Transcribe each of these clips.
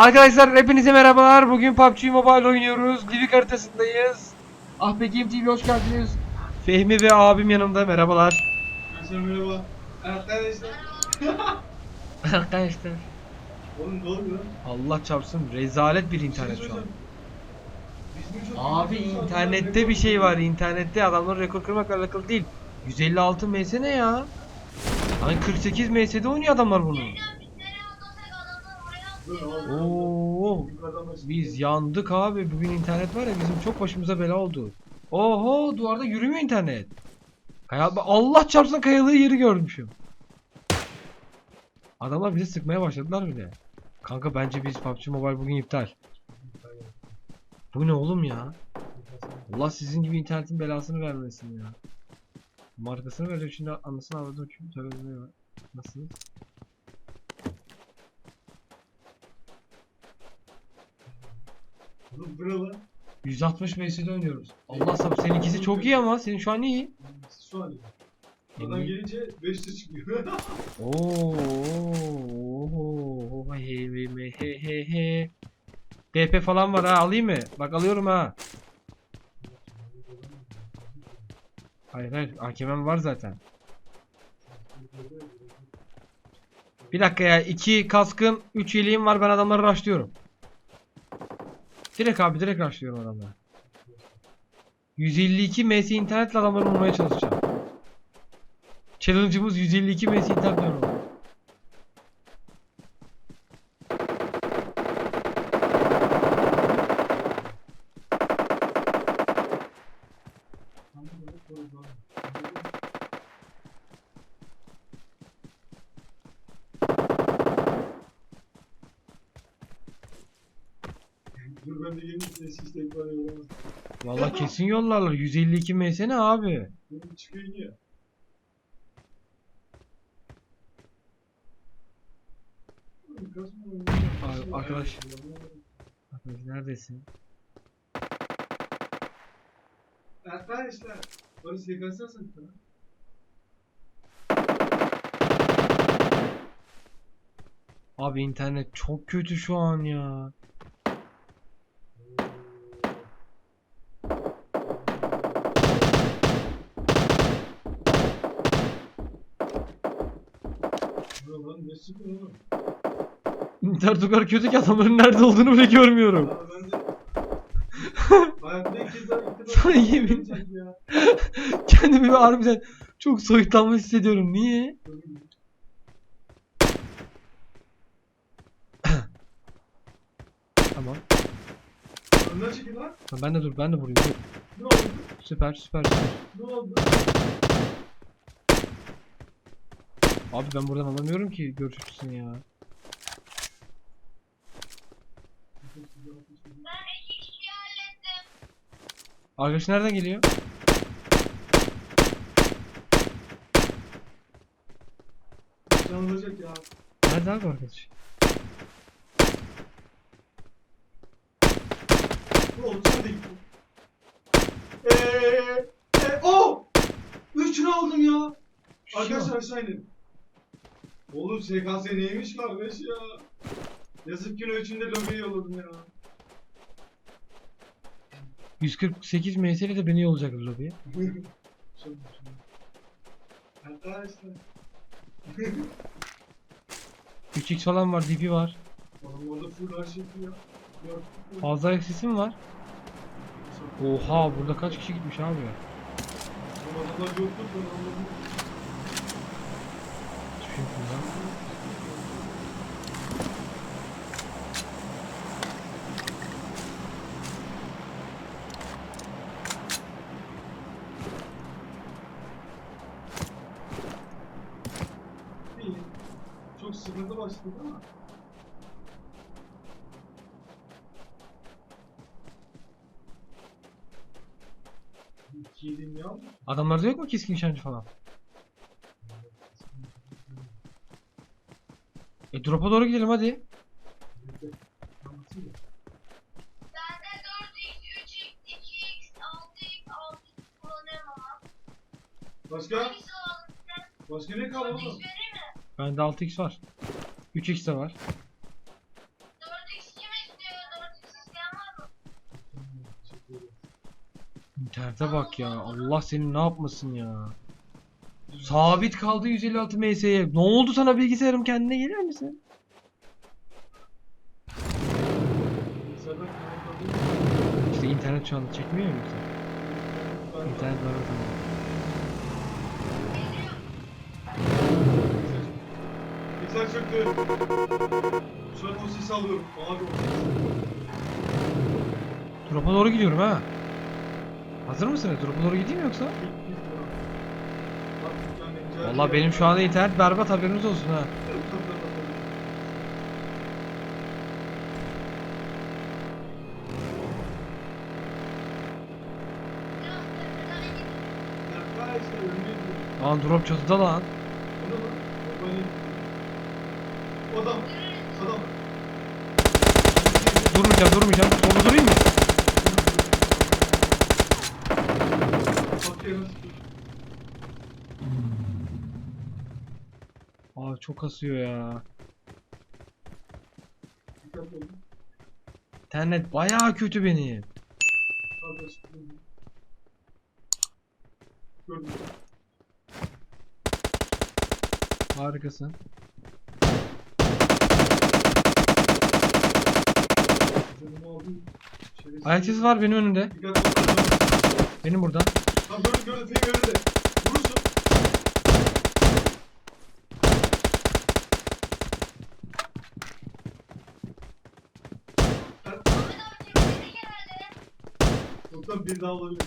Arkadaşlar hepinize merhabalar. Bugün PUBG Mobile oynuyoruz. Livik haritasındayız. Ah be Game TV hoş geldiniz. Fehmi ve abim yanımda. Merhabalar. Arkadaşlar merhaba. Arkadaşlar. Arkadaşlar. Oğlum lan? Allah çarpsın rezalet bir internet şu an. Abi internette bir şey var. İnternette adamların rekor kırmakla alakalı değil. 156 ms ne ya? Hani 48 ms'de oynuyor adamlar bunu. Oo. Biz yandık abi. Bugün internet var ya bizim çok başımıza bela oldu. Oho duvarda yürümüyor internet. Allah çarpsın kayalığı yeri görmüşüm. Adamlar bizi sıkmaya başladılar bile. Kanka bence biz PUBG Mobile bugün iptal. Bu ne oğlum ya? Allah sizin gibi internetin belasını vermesin ya. Markasını veriyor şimdi anlasını avradım çünkü söylemiyor. Nasıl? Oğlum bu ne lan? 160 MS'de oynuyoruz. Allah sabır seninkisi çok iyi ama senin şu an iyi. Şu an iyi. Adam gelince 5'te çıkıyor. Oo, oo, he he he he he he. DP falan var ha alayım mı? Bak alıyorum ha. Hayır hayır AKM'm var zaten. Bir dakika ya 2 kaskın 3 yeleğim var ben adamları rushlıyorum. Direkt abi direkt rushlıyorum adamları. 152 ms internetle adamları vurmaya çalışacağım. Challenge'ımız 152 ms internetle vurmak. Dur ben de gelin size siz tek bana yoramaz. Vallahi kesin yollarlar. 152 ms ne abi? Benim çıkıyor oyunu. Abi, arkadaş. Arkadaş neredesin? Arkadaşlar. Sen bir tane. Abi internet çok kötü şu an ya. İnternet o kadar kötü ki adamların nerede olduğunu bile görmüyorum. Sana yemin- ya. Kendimi bir harbiden çok soyutlanmış hissediyorum. Niye? Tamam. Önden çekil lan. Ben de dur ben de vurayım. Dur. Ne oldu? Süper süper süper. Ne oldu? Abi ben buradan alamıyorum ki görüş açısını ya. Arkadaş nereden geliyor? Yanılacak ya. Nerede abi arkadaş? Oldu? Sen de git. Eee. Eee. Oh! Üçünü aldım ya. Şu Arkadaşlar aşağı inin. Oğlum SKS neymiş kardeş ya? Yazık ki üçünde lobiye yolladım ya. 148 MS de beni yollayacak lobiye. Arkadaşlar. 3x falan var, DP var. Oğlum orada full her şey ya. Fazla eksisi mi var? Oha burada kaç kişi gitmiş abi? Oğlum adamlar yoktu ben şey. İyi. Çok sıkıntı başladı ama. İki yedim ya. Adamlarda yok mu keskin nişancı falan? E drop'a doğru gidelim hadi. Anlatayım mı? Bende 4x, 3x, 2x, 6x, 6x kullanıyorum ama. Başka? Başka ne kaldı 4x oğlum? Bende 6x var. 3x de var. 4x kim istiyor? 4x isteyen var mı? İnternete bak ya. Allah seni ne yapmasın ya. Sabit kaldı 156 MS'ye. Ne oldu sana bilgisayarım kendine gelir misin? İşte internet şu anda çekmiyor ya bilgisayar. İnternet var o zaman. Bilgisayar çöktü. An o sesi alıyorum. Abi. Drop'a doğru gidiyorum ha. Hazır mısınız? Drop'a doğru gideyim mi yoksa? Bir benim şu anda internet berbat haberiniz olsun ha. Gidiyor. Lan drop çatıda lan. O ne lan? O beni- Da mı? Durmayacağım durmayacağım. Orada durayım mı? Abi çok kasıyor ya. İnternet bayağı kötü benim. Harikasın. Canımı aldım. Şerefsiz. Ayak sesi var benim önümde. Benim burada. Tam gördüm gördüm. Film önünde. Vurursun. Yoksa bir daha olabilir.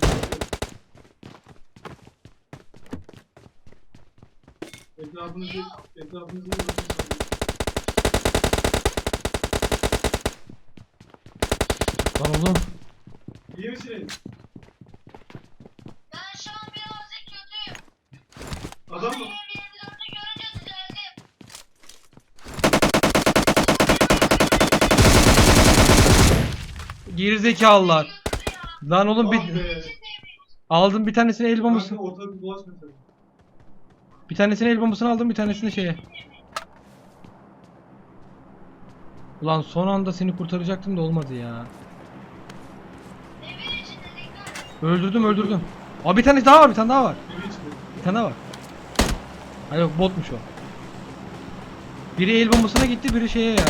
Etrafınızı, etrafınızı Lan oğlum. İyi misiniz? Ben şu an birazcık kötüyüm. Adam mı? Benim 24'ü görünce düzeldim. Gerizekalılar. Lan oğlum Ah bir be. aldım bir tanesini el bombası. Kanka ortada bir bulaşma sen. Bir tanesini el bombasını aldım bir tanesini şeye. Ulan son anda seni kurtaracaktım da olmadı ya. Evin içinde dikkat. Öldürdüm öldürdüm. Aa bir tane daha var bir tane daha var. Bir tane daha var. Ha yok botmuş o. Biri el bombasına gitti biri şeye ya.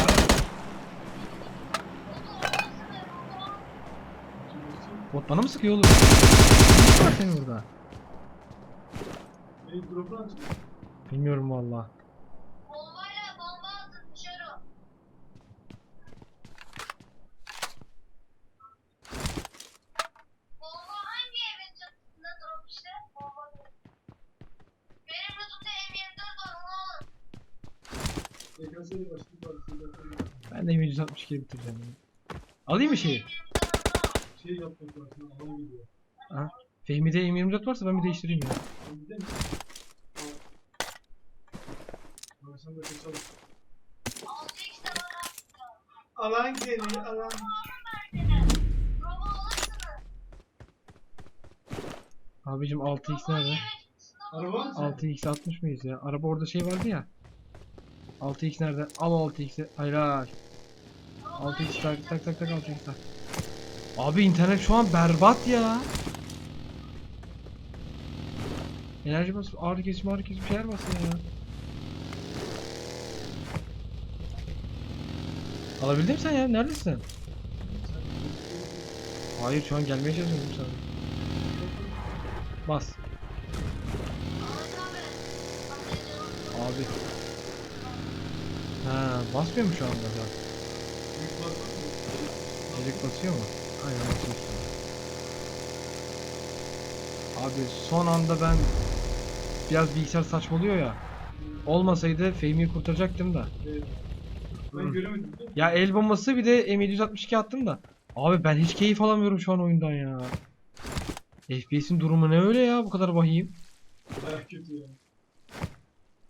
Bot bana mı sıkıyor oğlum? Ne var senin burada? Bilmiyorum valla. Ben de 162 bitireceğim. Alayım mı şeyi? Şey yapmak lazım. Adam gidiyor. Ha? Fehmi'de M24 varsa ben bir değiştireyim ya. Gidelim mi? Al. Al sen de kaçalım. 6x de var Alan geliyor alan. Abicim 6x nerede? Araba mı sen? 6x atmış mıyız ya? Araba orada şey vardı ya. 6x nerede? Al 6x'i. Hayır hayır. 6x tak tak tak tak 6x tak. Abi internet şu an berbat ya. Enerji bas, ağrı kesici, ağrı kesici bir şeyler basın ya. Alabildin mi sen ya? Neredesin? Hayır şu an gelmeye çalışıyorum sana. Bas. Abi. Ha, basmıyor mu şu anda mı? Çelik basıyor mu? Aynen basıyor. Abi son anda ben biraz bilgisayar saçmalıyor ya. Olmasaydı Fehmi'yi kurtaracaktım da. Evet. Ben göremedim? Ya el bombası bir de M762 attım da. Abi ben hiç keyif alamıyorum şu an oyundan ya. FPS'in durumu ne öyle ya bu kadar vahim. Bayağı kötü ya.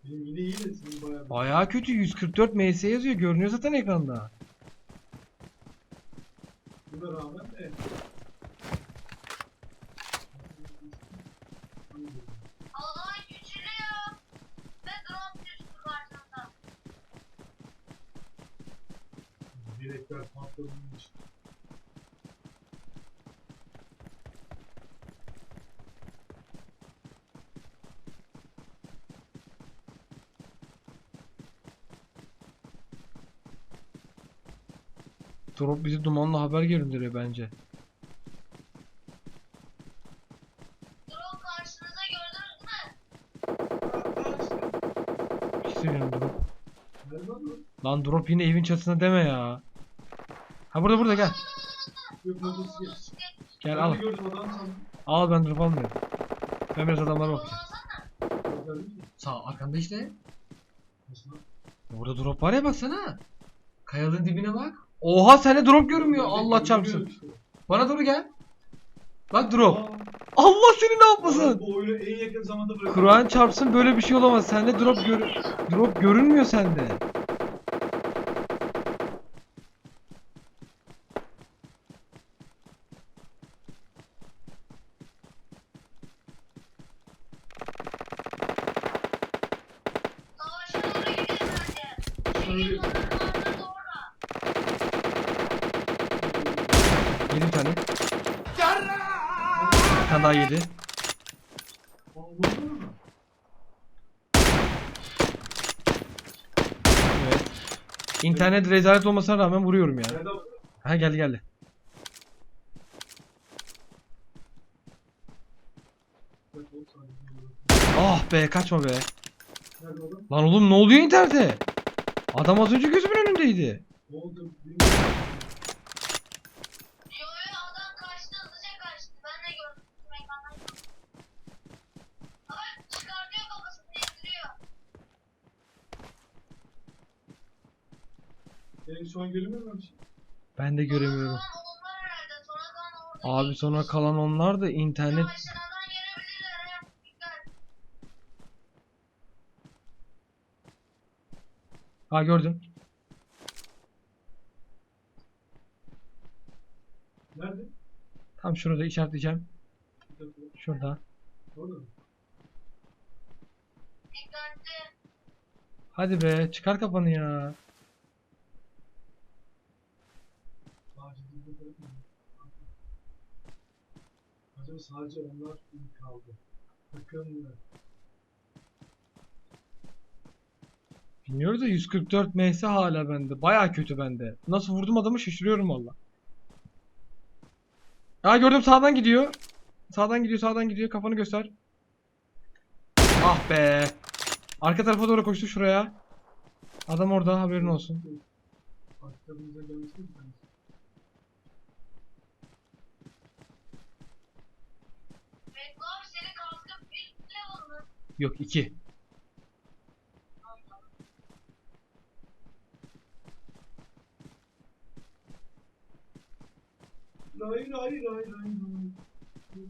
Benim yine iyi de senin bayağı. Bayağı kötü 144 ms yazıyor görünüyor zaten ekranda. Buna rağmen evet. Alan küçülüyor. Drop bizi dumanla haber gönderiyor bence. Karşınıza gördünüz mü? Drop. Nerede lan? Drop yine evin çatısına deme ya. Ha burada burada gel. Yok motosiklet. Motosiklet Gel al. gördüm adam. Al ben drop almıyorum. Ben biraz adamlara bakacağım. Sağ arkanda işte. Burada drop var ya baksana. Kayalığın dibine bak. Oha sende drop görünmüyor. Allah çarpsın. Bana doğru gel. Bak drop. Aa, Allah seni ne yapmasın? Bu oyunu en yakın zamanda bırakıyorum. Kur'an çarpsın böyle bir şey olamaz. Sende drop gör drop görünmüyor sende. Savaşa doğru bence Evin orada da orada. Yedi bir tane. Bir tane daha yedi. Evet. İnternet rezalet olmasına rağmen vuruyorum ya. Nerede bu? Ha geldi geldi. Ah be kaçma be. Lan oğlum ne oluyor internete? Adam az önce gözümün önündeydi. Ne oldu? Bilmiyorum. Yo yo adam kaçtı hızlıca kaçtı. Ben de gördüm. Mekandan gördüm. Ama çıkartıyor kafasını indiriyor. Benim şu an görünmüyor mu? bir şey? Ben de göremiyorum. Abi sonra kalan onlar da internet ha. Dikkat. Ha gördüm. Nerede? Tam şurada işaretleyeceğim. Şurada. Orada mı? Hadi be çıkar kafanı ya. Aa, ciddi bir taraf mı? Acaba sadece onlar mı kaldı? Mı? Bilmiyoruz da 144 ms hala bende. Baya kötü bende. Nasıl vurdum adamı şaşırıyorum valla. Ha gördüm sağdan gidiyor. Sağdan gidiyor sağdan gidiyor. Kafanı göster. Ah be. Arka tarafa doğru koştu şuraya. Adam orada haberin olsun. Arkamıza gelmesi mi? Bekle abi senin kaskın bir level mı? Yok 2. Ray ray ray ray ray. Ray ray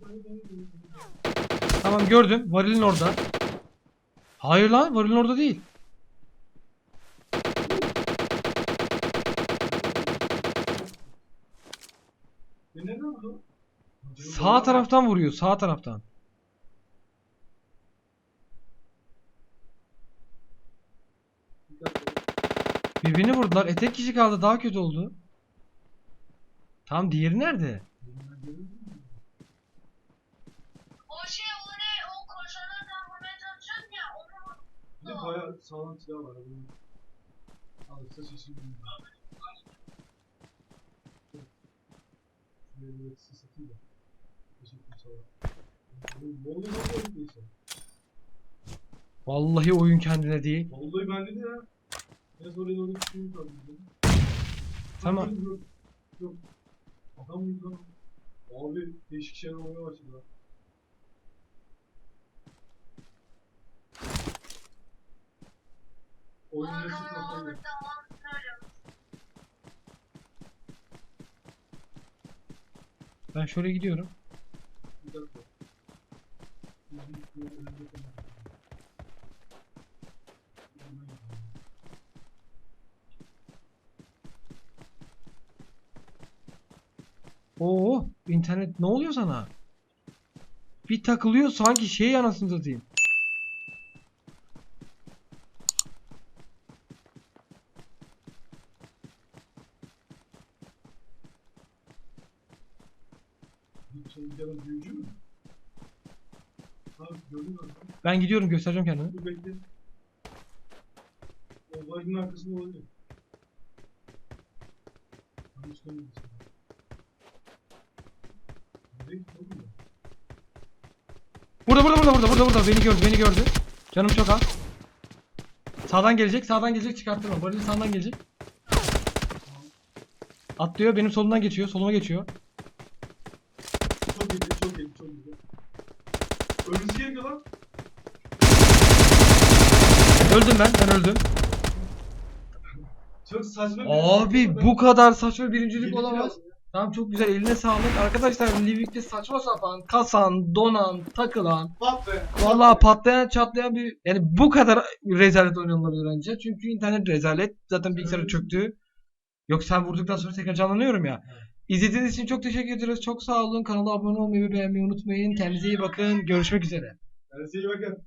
ray ray. Tamam gördüm. Varilin orada. Hayır lan varilin orada değil. Sağ taraftan vuruyor. Sağ taraftan. Dikkat et. Birbirini vurdular. E tek kişi kaldı. Daha kötü oldu. Tamam diğeri nerede? O şey o ne? O koşanlar da vurmaya çalışıyorsun ya. Onu. Bir de bayağı sağlam silah var. Bunu alırsa şaşırmıyorum. Şuraya bir eksi satayım da. Teşekkür sağ ol. Oğlum, Ne oluyor lan bu oyunda? Vallahi oyun kendine değil. Vallahi bende de ya. Biraz oraya doğru düştüğümüz lazım. Tamam. Yok. Adam mıydı lan? Abi değişik şeyler olmaya başladı. Oyun nasıl. Ben şöyle gidiyorum. Bir dakika. Bir dakika, önünde kalın. Oo, internet ne oluyor sana? Bir takılıyor sanki şey anasını satayım. Ben gidiyorum göstereceğim kendimi. Dur arkasında olabilir dönmedim. Nereye gitti oğlum bu? Burada burada burada burada burada burada beni gördü beni gördü. Canım çok az. Sağdan gelecek sağdan gelecek çıkarttırma. Baril sağdan gelecek. Atlıyor benim solumdan geçiyor soluma geçiyor. Çok iyi, çok iyi, çok iyi. Önümüzü geliyor lan. Öldüm ben ben öldüm. Çok saçma Abi bu kadar saçma birincilik olamaz. Tamam çok güzel eline sağlık. Arkadaşlar Livik'te saçma sapan kasan, donan, takılan, Bak be. vallahi patlayan çatlayan bir yani bu kadar rezalet oynanılabilir bence. Çünkü internet rezalet. Zaten bilgisayarı Evet. çöktü. Yok sen vurduktan sonra tekrar canlanıyorum ya. İzlediğiniz için çok teşekkür ederiz. Çok sağ olun. Kanala abone olmayı ve beğenmeyi unutmayın. Kendinize iyi bakın. Görüşmek üzere. Kendinize iyi bakın.